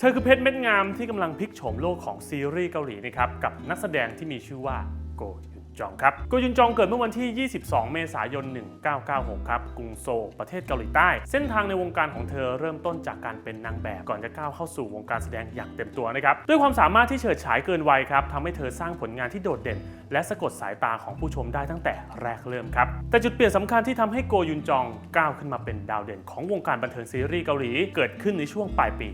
เธอคือเพชรเม็ดงามที่กำลังพลิกโฉมโลกของซีรีส์เกาหลีนะครับกับนักแสดงที่มีชื่อว่าโกย จองครับโกยุนจองเกิดเมื่อวันที่ 22 เมษายน 1996 ครับ กรุงโซลประเทศเกาหลีใต้ เส้นทางในวงการของเธอเริ่มต้นจากการเป็นนางแบบก่อนจะก้าวเข้าสู่วงการแสดงอย่างเต็มตัวนะครับ ด้วยความสามารถที่เฉิดฉายเกินวัยครับทำให้เธอสร้างผลงานที่โดดเด่น และสะกดสายตาของผู้ชมได้ตั้งแต่แรกเริ่มครับ แต่จุดเปลี่ยนสำคัญที่ทำให้โกยุนจองก้าวขึ้นมาเป็นดาวเด่นของวงการบันเทิงซีรีส์เกาหลีเกิดขึ้นในช่วงปลายปี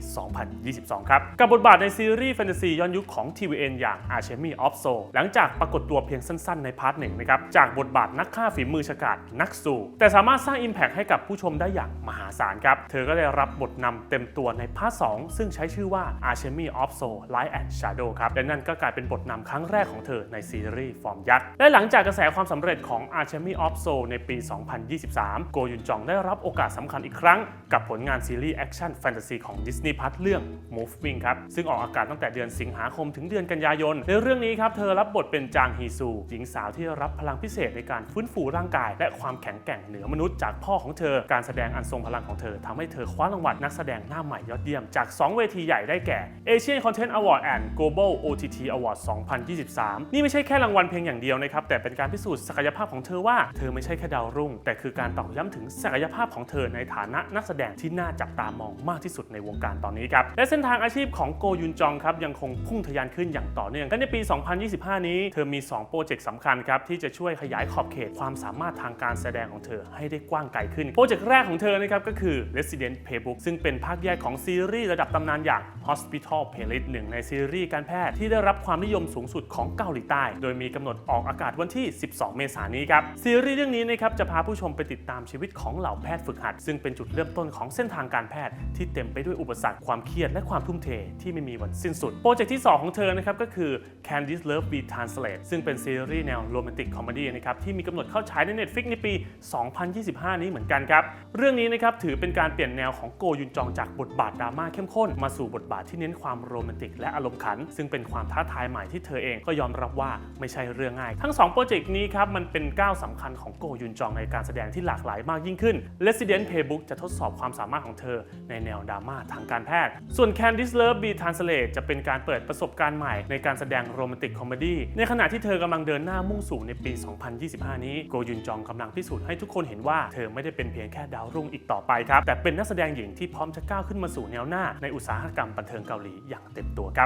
2022 ครับ กับบทบาทในซีรีส์แฟนตาซีย้อนยุคของ TVN อย่าง Archemy of Soul หลังจากปรากฏตัวเพียงสั้นๆในพาร์ทหนึ่งนะครับจากบทบาทนักฆ่าฝีมือฉกาจนักสู้แต่สามารถสร้าง Impact ให้กับผู้ชมได้อย่างมหาศาลครับ เธอก็ได้รับบทนำเต็มตัวในพาร์ท 2 ซึ่งใช้ชื่อว่า Archemy of Soul Light and Shadow ครับ และนั่นก็กลายเป็นบทนำครั้งแรกของเธอในซีรีส์ฟอร์มยักษ์ และหลังจากกระแสความสำเร็จของ Archemy of Soul ในปี 2023 โกยุนจองได้รับโอกาสสำคัญอีกครั้ง กับผลงานซีรีส์แอคชั่นแฟนตาซีของ Disney Plus เรื่อง Moving ครับซึ่งออกอากาศตั้งแต่เดือนสิงหาคมถึงเดือนกันยายนในเรื่องนี้ครับเธอรับบทเป็นจางฮีซูหญิงสาวที่รับพลังพิเศษในการฟื้นฟูร่างกาย และความแข็งแกร่งเหนือมนุษย์จากพ่อของเธอ การแสดงอันทรงพลังของเธอทำให้เธอคว้ารางวัลนักแสดงหน้าใหม่ยอดเยี่ยมจาก 2 เวทีใหญ่ได้แก่ Asian Content Award and Global OTT Award 2023 นี่ไม่ใช่แค่รางวัลเพียงอย่างเดียวนะครับแต่เป็นการพิสูจน์ศักยภาพของเธอว่าเธอไม่ใช่แค่ดาวรุ่ง แต่คือการตอกย้ำถึงศักยภาพของเธอในฐานะนักแสดงที่น่าจับตามองมากที่สุดในวงการตอนนี้ครับและเส้นทางอาชีพของโกยุนจองครับยังคงพุ่งทะยานขึ้นอย่างต่อเนื่องและในปี 2025 นี้เธอมี 2 โปรเจกต์สำคัญครับที่จะช่วยขยายขอบเขตความสามารถทางการแสดงของเธอให้ได้กว้างไกลขึ้น โปรเจกต์แรกของเธอนะครับก็คือ Resident Playbook ซึ่งเป็นภาคแยกของซีรีส์ระดับตำนานอย่าง Hospital Playlist หนึ่งในซีรีส์การแพทย์ที่ได้รับความนิยมสูงสุดของเกาหลีใต้ โดยมีกำหนดออกอากาศวันที่ 12 เมษายนนี้ครับ ซีรีส์เรื่องนี้นะครับจะพาผู้ชมไปติดตามชีวิตของเหล่าแพทย์ฝึกหัด ซึ่งเป็นจุดเริ่มต้นของเส้นทางการแพทย์ที่เต็มไปด้วยอุปสรรคความเครียดและความทุ่มเทที่ไม่มีวันสิ้นสุด โปรเจกต์ที่ 2 ของเธอนะครับก็คือ Candice Love Be Translate ซึ่งเป็นซีรีส์แนวโรแมนติกคอมเมดี้นะครับที่มีกำหนดเข้าฉายใน Netflix ในปี 2025 นี้เหมือนกันครับ เรื่องนี้นะครับถือเป็นการเปลี่ยนแนวของโกยุนจองจากบทบาทดราม่าเข้มข้น มาสู่บทบาทที่เน้นความโรแมนติกและอารมณ์ขัน ซึ่งเป็นความท้าทายใหม่ที่เธอเองก็ยอมรับว่าไม่ใช่เรื่องง่าย ทั้ง 2 โปรเจกต์นี้ครับมันเป็นก้าวสำคัญของโกยุนจองในการแสดงที่หลากหลายมากยิ่งขึ้น Resident Playbook จะทดสอบความสามารถของเธอในแนวดราม่าทางการแพทย์ ส่วน Candice Love Be Translate จะเป็นการเปิดประสบการณ์ใหม่ในการแสดงโรแมนติกคอมเมดี้ในขณะที่เธอกำลังเดินหน้ามุ่งสู่ในปี 2025 นี้โกยุนจองกำลังพิสูจน์ให้ทุกคนเห็นว่าเธอไม่ได้เป็นเพียงแค่ดาวรุ่งอีกต่อไปครับ แต่เป็นนักแสดงหญิงที่พร้อมจะก้าวขึ้นมาสู่แนวหน้าในอุตสาหกรรมบันเทิงเกาหลีอย่างเต็มตัวครับ